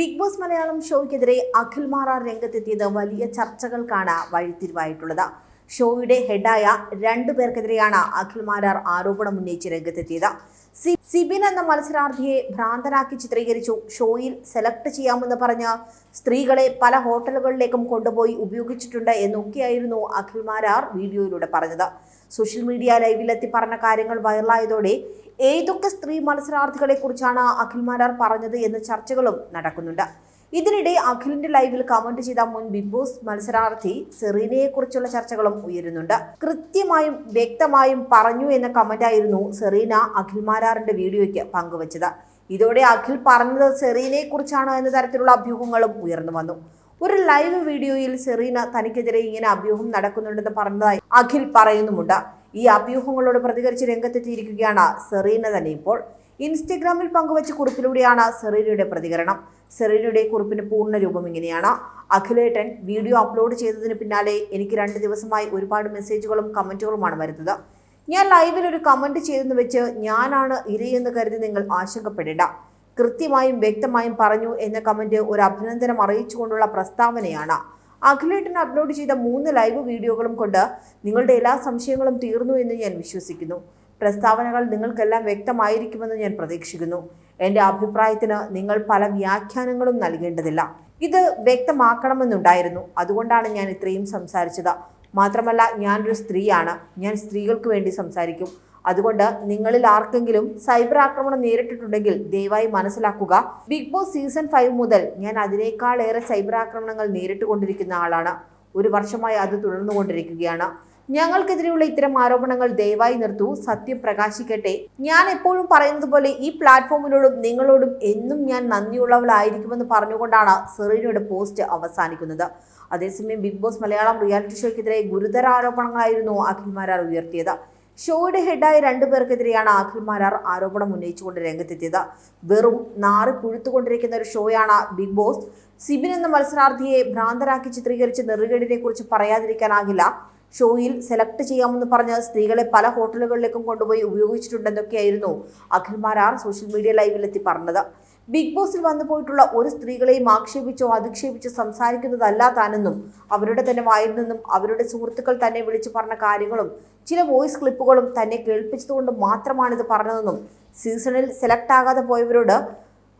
Big boss Malayalam ഷോയ്ക്കെതിരെ അഖിൽ മാറാർ രംഗത്തെത്തിയത് വലിയ ചർച്ചകൾക്കാണ് വഴിത്തിരിവായിട്ടുള്ളത്. ഷോയുടെ ഹെഡായ രണ്ടു പേർക്കെതിരെയാണ് അഖിൽ മാരാർ ആരോപണം ഉന്നയിച്ച് രംഗത്തെത്തിയത്. സിബിൻ എന്ന മത്സരാർത്ഥിയെ ഭ്രാന്തനാക്കി ചിത്രീകരിച്ചു. ഷോയിൽ സെലക്ട് ചെയ്യാമെന്ന് പറഞ്ഞ് സ്ത്രീകളെ പല ഹോട്ടലുകളിലേക്കും കൊണ്ടുപോയി ഉപയോഗിച്ചിട്ടുണ്ട് എന്നൊക്കെയായിരുന്നു അഖിൽ മാരാർ വീഡിയോയിലൂടെ പറഞ്ഞത്. സോഷ്യൽ മീഡിയ ലൈവിലെത്തി പറഞ്ഞ കാര്യങ്ങൾ വൈറലായതോടെ ഏതൊക്കെ സ്ത്രീ മത്സരാർത്ഥികളെ കുറിച്ചാണ് അഖിൽ മാരാർ പറഞ്ഞത് എന്ന ചർച്ചകളും നടക്കുന്നുണ്ട്. ഇതിനിടെ അഖിലിന്റെ ലൈവിൽ കമന്റ് ചെയ്ത മുൻ ബിഗ് ബോസ് മത്സരാർത്ഥി സെറീനയെ കുറിച്ചുള്ള ചർച്ചകളും ഉയരുന്നുണ്ട്. കൃത്യമായും വ്യക്തമായും പറഞ്ഞു എന്ന കമന്റ് ആയിരുന്നു സെറീന അഖിൽ മാരാറിന്റെ വീഡിയോയ്ക്ക് പങ്കുവച്ചത്. ഇതോടെ അഖിൽ പറഞ്ഞത് സെറീനയെ കുറിച്ചാണ് എന്ന തരത്തിലുള്ള അഭ്യൂഹങ്ങളും ഉയർന്നു വന്നു. ഒരു ലൈവ് വീഡിയോയിൽ സെറീന തനിക്കെതിരെ ഇങ്ങനെ അഭ്യൂഹം നടക്കുന്നുണ്ടെന്ന് പറഞ്ഞതായി അഖിൽ പറയുന്നുമുണ്ട്. ഈ അഭ്യൂഹങ്ങളോട് പ്രതികരിച്ച് രംഗത്തെത്തിയിരിക്കുകയാണ് സെറീന തന്നെ ഇപ്പോൾ. ഇൻസ്റ്റഗ്രാമിൽ പങ്കുവച്ച കുറിപ്പിലൂടെയാണ് സെറീനയുടെ പ്രതികരണം. സെറീനയുടെ കുറിപ്പിന് പൂർണ രൂപം ഇങ്ങനെയാണ്. അഖിലേട്ടൻ വീഡിയോ അപ്ലോഡ് ചെയ്തതിന് പിന്നാലെ എനിക്ക് രണ്ട് ദിവസമായി ഒരുപാട് മെസ്സേജുകളും കമന്റുകളുമാണ് വരുന്നത്. ഞാൻ ലൈവിൽ ഒരു കമന്റ് ചെയ്തെന്ന് വെച്ച് ഞാനാണ് ഇരയെന്ന് കരുതി നിങ്ങൾ ആശങ്കപ്പെടേണ്ട. കൃത്യമായും വ്യക്തമായും പറഞ്ഞു എന്ന കമന്റ് ഒരു അഭിനന്ദനം അറിയിച്ചുകൊണ്ടുള്ള പ്രസ്താവനയാണ്. അഖിലേട്ടൻ അപ്ലോഡ് ചെയ്ത മൂന്ന് ലൈവ് വീഡിയോകളും കൊണ്ട് നിങ്ങളുടെ എല്ലാ സംശയങ്ങളും തീർന്നു എന്ന് ഞാൻ വിശ്വസിക്കുന്നു. പ്രസ്താവനകൾ നിങ്ങൾക്കെല്ലാം വ്യക്തമായിരിക്കുമെന്ന് ഞാൻ പ്രതീക്ഷിക്കുന്നു. എന്റെ അഭിപ്രായത്തിന് നിങ്ങൾ പല വ്യാഖ്യാനങ്ങളും നൽകേണ്ടതില്ല. ഇത് വ്യക്തമാക്കണമെന്നുണ്ടായിരുന്നു. അതുകൊണ്ടാണ് ഞാൻ ഇത്രയും സംസാരിച്ചത്. മാത്രമല്ല ഞാനൊരു സ്ത്രീയാണ്. ഞാൻ സ്ത്രീകൾക്ക് വേണ്ടി സംസാരിക്കും. അതുകൊണ്ട് നിങ്ങളിൽ ആർക്കെങ്കിലും സൈബർ ആക്രമണം നേരിട്ടിട്ടുണ്ടെങ്കിൽ ദയവായി മനസ്സിലാക്കുക. ബിഗ് ബോസ് സീസൺ ഫൈവ് മുതൽ ഞാൻ അതിനേക്കാളേറെ സൈബർ ആക്രമണങ്ങൾ നേരിട്ടുകൊണ്ടിരിക്കുന്ന ആളാണ്. ഒരു വർഷമായി അത് തുടർന്നുകൊണ്ടിരിക്കുകയാണ്. ഞങ്ങൾക്കെതിരെയുള്ള ഇത്തരം ആരോപണങ്ങൾ ദയവായി നിർത്തൂ. സത്യം പ്രകാശിക്കട്ടെ. ഞാൻ എപ്പോഴും പറയുന്നത് പോലെ ഈ പ്ലാറ്റ്ഫോമിനോടും നിങ്ങളോടും എന്നും ഞാൻ നന്ദിയുള്ളവളായിരിക്കുമെന്ന് പറഞ്ഞുകൊണ്ടാണ് സെറീനയുടെ പോസ്റ്റ് അവസാനിക്കുന്നത്. അതേസമയം ബിഗ് ബോസ് മലയാളം റിയാലിറ്റി ഷോയ്ക്കെതിരെ ഗുരുതര ആരോപണങ്ങളായിരുന്നു അഖിൽമാരാർ ഉയർത്തിയത്. ഷോയുടെ ഹെഡായ രണ്ടു പേർക്കെതിരെയാണ് അഖിൽമാരാർ ആരോപണം ഉന്നയിച്ചുകൊണ്ട് രംഗത്തെത്തിയത്. വെറും നാറി പുഴുത്തുകൊണ്ടിരിക്കുന്ന ഒരു ഷോയാണ് ബിഗ് ബോസ്. സിബിൻ എന്ന മത്സരാർത്ഥിയെ ഭ്രാന്തരാക്കി ചിത്രീകരിച്ച നെറുകേടിനെ കുറിച്ച് പറയാതിരിക്കാനാകില്ല. ഷോയിൽ സെലക്ട് ചെയ്യാമെന്ന് പറഞ്ഞ് സ്ത്രീകളെ പല ഹോട്ടലുകളിലേക്കും കൊണ്ടുപോയി ഉപയോഗിച്ചിട്ടുണ്ടെന്നൊക്കെയായിരുന്നു അഖിൽമാർ ആർ സോഷ്യൽ മീഡിയ ലൈവിലെത്തി പറഞ്ഞത്. ബിഗ് ബോസിൽ വന്നു പോയിട്ടുള്ള ഒരു സ്ത്രീകളെയും ആക്ഷേപിച്ചോ അധിക്ഷേപിച്ചോ സംസാരിക്കുന്നതല്ല താനെന്നും അവരുടെ തന്നെ വായിൽ നിന്നും അവരുടെ സുഹൃത്തുക്കൾ തന്നെ വിളിച്ചു പറഞ്ഞ കാര്യങ്ങളും ചില വോയിസ് ക്ലിപ്പുകളും തന്നെ കേൾപ്പിച്ചതുകൊണ്ട് മാത്രമാണിത് പറഞ്ഞതെന്നും സീസണിൽ സെലക്ട് ആകാതെ പോയവരോട്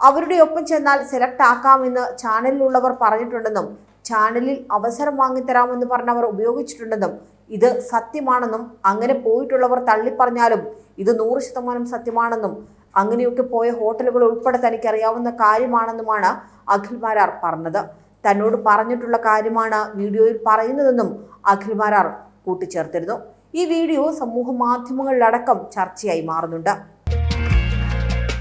അവരുടെ ഒപ്പം ചെന്നാൽ സെലക്ട് ആക്കാമെന്ന് ചാനലിലുള്ളവർ പറഞ്ഞിട്ടുണ്ടെന്നും ചാനലിൽ അവസരം വാങ്ങിത്തരാമെന്ന് പറഞ്ഞവർ ഉപയോഗിച്ചിട്ടുണ്ടെന്നും ഇത് സത്യമാണെന്നും അങ്ങനെ പോയിട്ടുള്ളവർ തള്ളിപ്പറഞ്ഞാലും ഇത് നൂറ് ശതമാനം സത്യമാണെന്നും അങ്ങനെയൊക്കെ പോയ ഹോട്ടലുകൾ ഉൾപ്പെടെ തനിക്കറിയാവുന്ന കാര്യമാണെന്നുമാണ് അഖിൽ മാരാർ പറഞ്ഞത്. തന്നോട് പറഞ്ഞിട്ടുള്ള കാര്യമാണ് വീഡിയോയിൽ പറയുന്നതെന്നും അഖിൽ മാരാർ കൂട്ടിച്ചേർത്തിരുന്നു. ഈ വീഡിയോ സമൂഹ മാധ്യമങ്ങളിലടക്കം ചർച്ചയായി മാറുന്നുണ്ട്.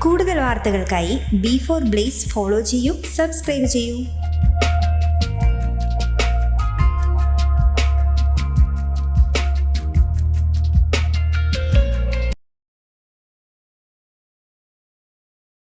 കൂടുതൽ വാർത്തകൾക്കായി ബി ഫോർ ബ്ലേസ് ഫോളോ ചെയ്യൂ സബ്സ്ക്രൈബ് ചെയ്യൂ.